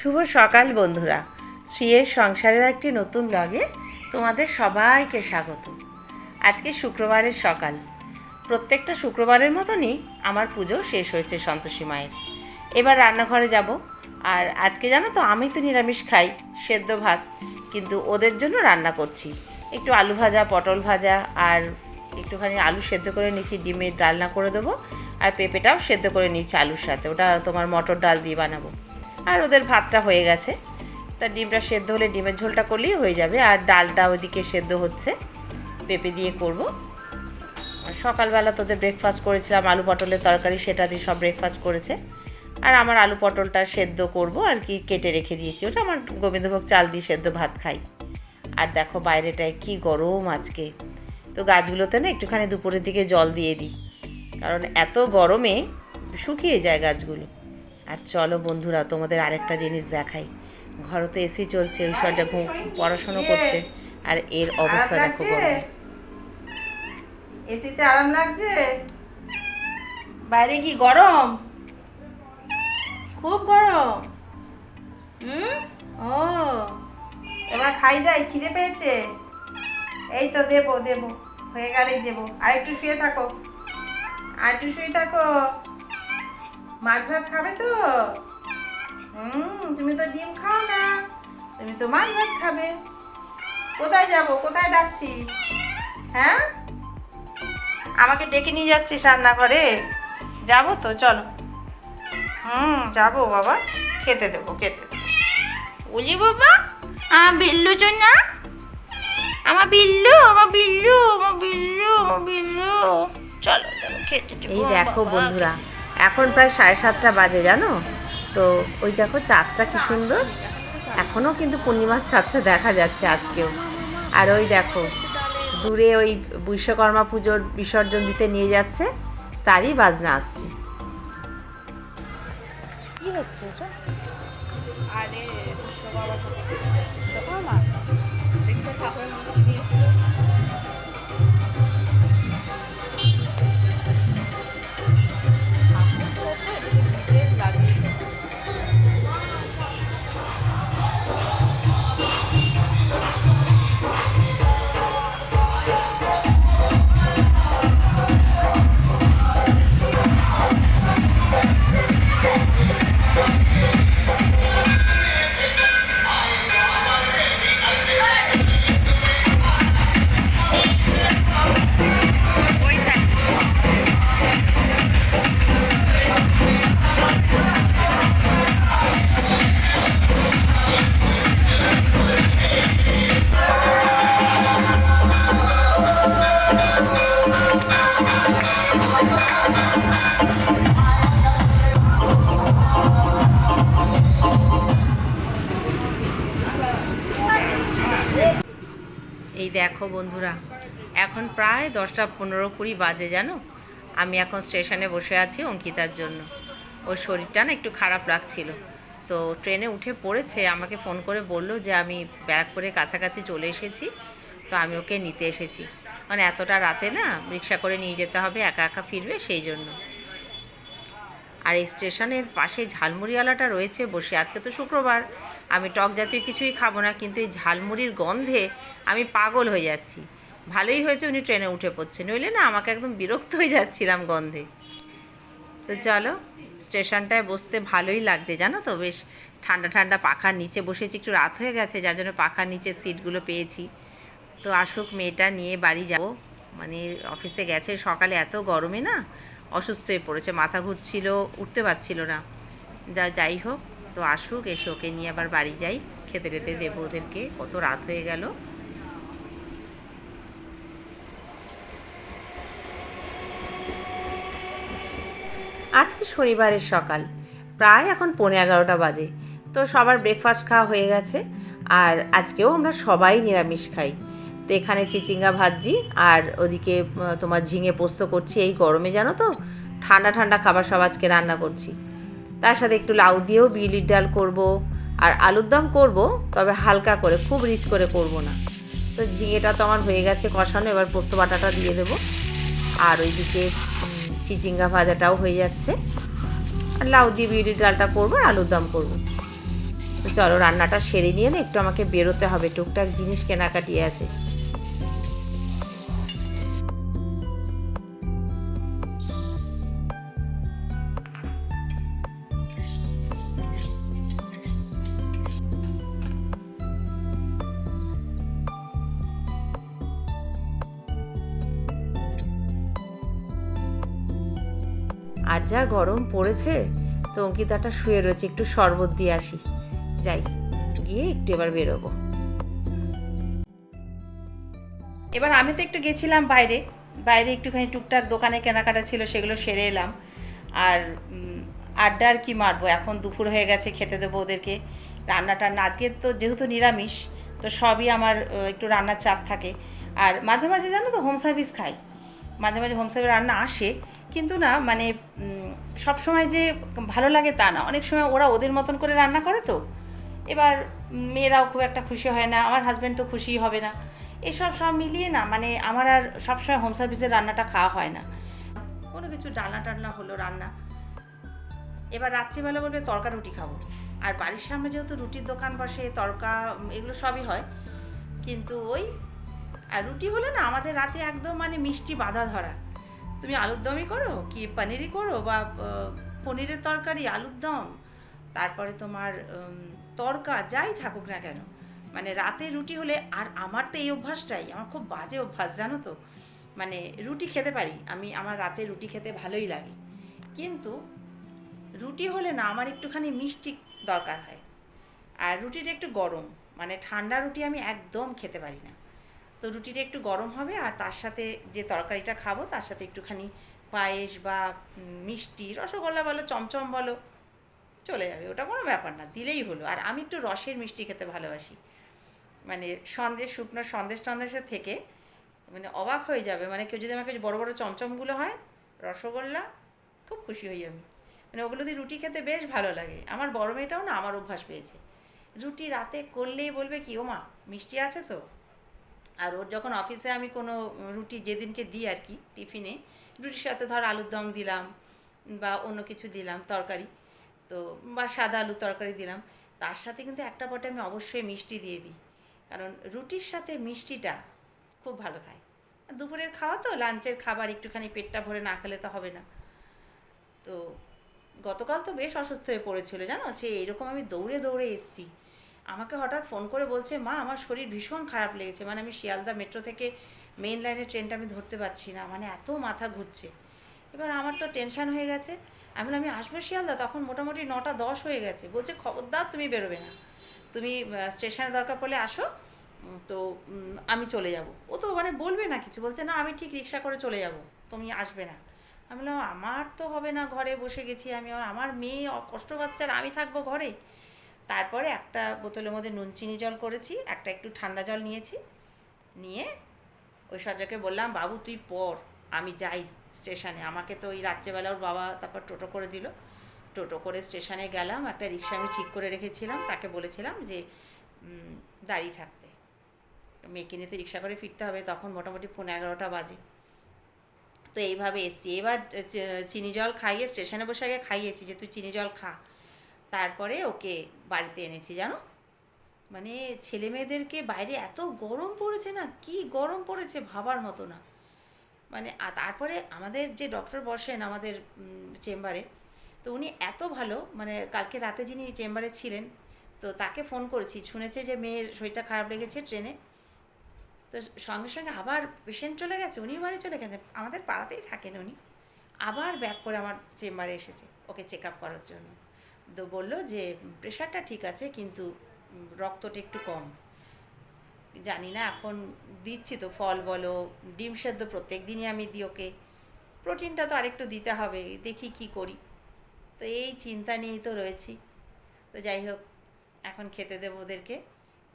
শুভ সকাল বন্ধুরা। শ্রীয়ের সংসারের একটি নতুন ব্লগে তোমাদের সবাইকে স্বাগত। আজকে শুক্রবারের সকাল। প্রত্যেকটা শুক্রবারের মতনই আমার পুজো শেষ হয়েছে সন্তোষী মায়ের। এবার রান্নাঘরে যাব। আর আজকে জানো তো, আমি তো নিরামিষ খাই, সেদ্ধ ভাত, কিন্তু ওদের জন্য রান্না করছি। একটু আলু ভাজা, পটল ভাজা, আর একটুখানি আলু সেদ্ধ করে নিচ্ছি, ডিমের ডালনা করে দেবো, আর পেঁপেটাও সেদ্ধ করে নিচ্ছি আলুর সাথে। ওটা তোমার মটর ডাল দিয়ে বানাবো। আর ওদের ভাতটা হয়ে গেছে। তা ডিমটা সেদ্ধ হলে ডিমের ঝোলটা করলেই হয়ে যাবে। আর ডালটা ওইদিকে সেদ্ধ হচ্ছে। পেঁপে দিয়ে করব। আর সকালবেলা তোদের ব্রেকফাস্ট করেছিলাম, আলু পটলের তরকারি, সেটা দিয়ে সব ব্রেকফাস্ট করেছে। আর আমার আলু পটলটা সেদ্ধ করব আর কি কেটে রেখে দিয়েছি। ওটা আমার গোবিন্দভোগ চাল দিয়ে সেদ্ধ ভাত খাই। আর দেখো বাইরেটায় কি গরম আজকে। তো গাছগুলোতে না একটুখানি দুপুরের দিকে জল দিয়ে দিই। কারণ এত গরমে শুকিয়ে যায় গাছগুলো। আর চলো বন্ধুরা তোমাদের আরেকটা জিনিস দেখাই। ঘরে তো এসি চলছে ঐশ্বর্যা ঘুম পড়াশোনা করছে আর এর অবস্থা দেখো এসিতে আরাম লাগছে? বাইরে কি গরম? খুব গরম। হুম? ও এবার খাই যাই খিদে পেয়েছে? এই তো দেবো দেবো হয়ে গেলেই দেবো। আর একটু শুয়ে থাকো। আর একটু শুয়ে থাকো। মাছ ভাত খাবে তো? হুম তুমি তো ডিম খাও না। তুমি তো মাছ ভাত খাবে। কোথায় যাব? কোথায় ডাকছিস? হ্যাঁ? আমাকে ডেকে নিয়ে যাচ্ছিস রান্নাঘরে? যাব তো চলো। হুম যাব বাবা। খেতে দেবো খেতে দেবো। বলি বাবা আমার বিল্লু না। আমার বিল্লু আমার বিল্লু আমার বিল্লু আমার বিল্লু। চলো খেতে দেবো। এই দেখো বন্ধুরা এখন প্রায় সাড়ে সাতটা বাজে জানো? তো ওই দেখো চাঁদটা কি সুন্দর। এখনও কিন্তু পূর্ণিমার চাঁদটা দেখা যাচ্ছে আজকেও। আর ওই দেখো দূরে ওই বিশ্বকর্মা পুজোর বিসর্জন দিতে নিয়ে যাচ্ছে তারই বাজনা আসছে। কি হচ্ছে ওটা? আরে বিশ্বকর্মা বিশ্বকর্মা? দেখতে ঠাকুরের বন্ধুরা। এখন প্রায় দশটা পনেরো কুড়ি বাজে, জানো? আমি এখন স্টেশনে বসে আছি অঙ্কিতার জন্য। ওর শরীরটা না একটু খারাপ লাগছিল। তো ট্রেনে উঠে পড়েছে, আমাকে ফোন করে বলল যে আমি ব্যারাকপুরের কাছাকাছি চলে এসেছি, তো আমি ওকে নিতে এসেছি। কারণ এতটা রাতে না রিক্সা করে নিয়ে যেতে হবে, একা একা ফিরবে সেই জন্য। আর এই স্টেশনের পাশে ঝালমুড়িওয়ালাটা রয়েছে বসে। আজকে তো শুক্রবার। আমি টক জাতীয় কিছুই খাব না, কিন্তু এই ঝালমুড়ির গন্ধে আমি পাগল হয়ে যাচ্ছি। ভালোই হয়েছে উনি ট্রেনে উঠে পড়ছে, নইলে না আমাকে একদম বিরক্ত হয়ে যাচ্ছিলাম গন্ধে। তো চলো, স্টেশনটায় বসতে ভালোই লাগছে, জানো তো? বেশ ঠান্ডা ঠান্ডা পাখার নিচে বসেছি, একটু রাত হয়ে গেছে, যার জন্য পাখার নিচে সিটগুলো পেয়েছি। তো আসুক, মেয়েটা নিয়ে বাড়ি যাব। মানে অফিসে গেছে, সকালে এত গরমে না অসুস্থ হয়ে পড়েছে, মাথা ঘুরছিল, উঠতে পারছিল না। যা, যাই হোক, তো আসুক, এসে ওকে নিয়ে আবার বাড়ি যাই। খেতে টেতে দেবো ওদেরকে, কত রাত হয়ে গেল। আজকে শনিবারের সকাল, প্রায় এখন পৌনে এগারোটা বাজে। তো সবার ব্রেকফাস্ট খাওয়া হয়ে গেছে, আর আজকেও আমরা সবাই নিরামিষ খাই। তো এখানে চিচিঙ্গা ভাজি আর ওদিকে তোমার ঝিঙে পোস্ত করছি এই গরমে, জানো তো? ঠান্ডা ঠান্ডা খাবার সব আজকে রান্না করছি। তার সাথে একটু লাউ দিয়েও বিউলির ডাল করব আর আলুর দম করব, তবে হালকা করে, খুব রিচ করে করব না। তো ঝিঙেটা তো আমার হয়ে গেছে কষানো, এবার পোস্ত বাটাটা দিয়ে দেবো। আর ওইদিকে চিচিঙ্গা ভাজাটাও হয়ে যাচ্ছে। আর লাউ দিয়ে বিউলির ডালটা করব আর আলুর দম করব। চলো, রান্নাটা সেরে নিয়ে না, একটু আমাকে বেরোতে হবে। টুকটাক জিনিস কেনাকাটি আছে। আর যা গরম পড়েছে, তো অঙ্কিতাটা শুয়ে রয়েছে, একটু শরবত দিয়ে আসি। যাই, গিয়ে একটু এবার বেরোবো। এবার আমি তো একটু গেছিলাম বাইরে বাইরে একটুখানি টুকটাক দোকানে কেনাকাটা ছিল, সেগুলো সেরে এলাম। আর আড্ডা আর কি মারবো? এখন দুপুর হয়ে গেছে, খেতে দেবো ওদেরকে। রান্না টান্না আজকে তো যেহেতু নিরামিষ, তো সবই আমার একটু রান্নার চাপ থাকে। আর মাঝে মাঝে জানো তো হোম সার্ভিস খাই। মাঝে মাঝে হোম সার্ভিস রান্না আসে কিন্তু না মানে সব সময় যে ভালো লাগে তা না। অনেক সময় ওরা ওদের মতন করে রান্না করে তো। এবার মেয়েরাও খুব একটা খুশি হয় না, আমার হাজব্যান্ড তো খুশি হবে না। এসব সব মিলিয়ে না মানে আমার আর সবসময় হোম সার্ভিসের রান্নাটা খাওয়া হয় না। কোনো কিছু ডালনা টালনা হলো রান্না। এবার রাত্রিবেলা বলবে, তরকা রুটি খাব। আর বাড়ির সামনে যেহেতু রুটির দোকান বসে, তরকা এগুলো সবই হয়। কিন্তু ওই, আর রুটি হলে না, আমাদের রাতে একদম মানে মিষ্টি বাধা ধরা তুমি আলুর দমই করো কি পনিরই করো বা পনিরের তরকারি, আলুর দম, তারপরে তোমার তরকা যাই থাকুক না কেন মানে রাতে রুটি হলে আর আমার তো এই অভ্যাসটাই, আমার খুব বাজে অভ্যাস জানো তো মানে রুটি খেতে পারি, আমি আমার রাতে রুটি খেতে ভালোই লাগে, কিন্তু রুটি হলে না আমার একটুখানি মিষ্টি দরকার হয়, আর রুটিটা একটু গরম মানে ঠান্ডা রুটি আমি একদম খেতে পারি না। তো রুটিটা একটু গরম হবে আর তার সাথে যে তরকারিটা খাব তার সাথে একটুখানি পায়েস বা মিষ্টি, রসগোল্লা বলো, চমচম বলো, চলে যাবে। ওটা কোনো ব্যাপার না, দিলেই হলো। আর আমি একটু রসের মিষ্টি খেতে ভালোবাসি। মানে সন্দেশ, শুকনো সন্দেশ টন্দেশের থেকে মানে অবাক হয়ে যাবে। মানে কেউ যদি আমাকে বড় বড় চমচমগুলো হয়, রসগোল্লা, খুব খুশি হই আমি। মানে ওগুলো দিয়ে রুটি খেতে বেশ ভালো লাগে। আমার বড় মেয়েটাও না আমার অভ্যাস পেয়েছে। রুটি রাতে করলেই বলবে কি ও মা মিষ্টি আছে তো? আর ওর যখন অফিসে আমি কোনো রুটি যেদিনকে দিই আর কি টিফিনে রুটির সাথে ধর আলুর দম দিলাম বা অন্য কিছু দিলাম, তরকারি, তো বা সাদা আলু তরকারি দিলাম, তার সাথে কিন্তু একটা পটে আমি অবশ্যই মিষ্টি দিয়ে দিই। কারণ রুটির সাথে মিষ্টিটা খুব ভালো খায়। দুপুরের খাওয়া তো, লাঞ্চের খাবার একটুখানি পেটটা ভরে না খেলে তো হবে না। তো গতকাল তো বেশ অসুস্থ হয়ে পড়েছিল, জানো? যে এরকম আমি দৌড়ে দৌড়ে এসেছি। আমাকে হঠাৎ ফোন করে বলছে মা আমার শরীর ভীষণ খারাপ লেগেছে। মানে আমি শিয়ালদা মেট্রো থেকে মেন লাইনের ট্রেনটা আমি ধরতে পারছি না মানে এত মাথা ঘুরছে। এবার আমার তো টেনশান হয়ে গেছে। আমি বললাম, আমি আসব শিয়ালদা? তখন মোটামুটি নটা দশ হয়ে গেছে। বলছে খবরদার তুমি বেরোবে না। তুমি স্টেশনে দরকার পড়লে আসো। তো আমি চলে যাব। ও তো মানে বলবে না কিছু। বলছে না আমি ঠিক রিক্সা করে চলে যাব। তুমি আসবে না। আমি বললাম আমার তো হবে না ঘরে বসে গেছি আমি। আমার মেয়ে কষ্ট আর আমি থাকব ঘরে? তারপরে একটা বোতলের মধ্যে নুন, চিনি জল করেছি, একটা একটু ঠান্ডা জল নিয়েছি। নিয়ে ওই সজ্জাকে বললাম, বাবু, তুই পড়, আমি যাই স্টেশনে। আমাকে তো ওই রাত্রেবেলা ওর বাবা তারপর টোটো করে দিল। টোটো করে স্টেশনে গেলাম, একটা রিক্সা আমি ঠিক করে রেখেছিলাম। তাকে বলেছিলাম যে দাঁড়িয়ে থাকতে। মেয়েকে নিয়ে তো রিক্সা করে ফিরতে হবে, তখন মোটামুটি পনেরো এগারোটা বাজে। তো এইভাবে এসছি। এবার চিনি জল খাইয়ে, স্টেশনে বসে আগে খাইয়েছি যে, তুই চিনি জল খা। তারপরে ওকে বাড়িতে এনেছি, জানো? মানে ছেলে মেয়েদেরকে বাইরে এত গরম পড়েছে না, কি গরম পড়েছে ভাবার মতো না। মানে তারপরে আমাদের যে ডক্টর বসেন আমাদের চেম্বারে তো উনি এত ভালো মানে কালকে রাতে যিনি চেম্বারে ছিলেন, তো তাকে ফোন করেছি, শুনেছে যে মেয়ের শরীরটা খারাপ লেগেছে ট্রেনে তো সঙ্গে সঙ্গে আবার পেশেন্ট চলে গেছে উনি বাড়ি চলে গেছে, আমাদের পাড়াতেই থাকেন উনি। আবার ব্যাক করে আমার চেম্বারে এসেছে, ওকে চেক আপ করার জন্য। তো বলল যে, প্রেশারটা ঠিক আছে, কিন্তু রক্তটা একটু কম। জানি না, এখন দিচ্ছি তো, ফল বলো, ডিম সেদ্ধ প্রত্যেক দিনই আমি দিই ওকে। প্রোটিনটা তো আরেকটু দিতে হবে, দেখি কি করি। তো এই চিন্তা নিয়েই তো রয়েছি। তো যাই হোক, এখন খেতে দেবো ওদেরকে।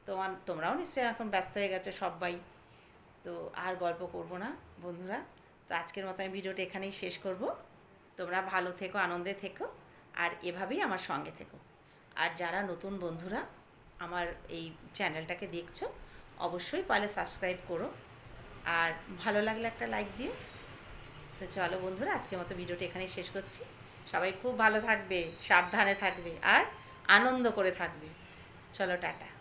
তোমার, তোমরাও নিশ্চয়ই এখন ব্যস্ত হয়ে গেছো সবাই। তো আর গল্প করব না, বন্ধুরা। তো আজকের মতো আমি ভিডিওটা এখানেই শেষ করব। তোমরা ভালো থেকো, আনন্দে থেকো। আর এভাবেই আমার সঙ্গে থেকো। আর যারা নতুন বন্ধুরা আমার এই চ্যানেলটাকে দেখছ, অবশ্যই পারলে সাবস্ক্রাইব করো। আর ভালো লাগলে একটা লাইক দিও। তো চলো বন্ধুরা, আজকের মতো ভিডিওটা এখানেই শেষ করছি। সবাই খুব ভালো থাকবে, সাবধানে থাকবে আর আনন্দ করে থাকবে। চলো টাটা।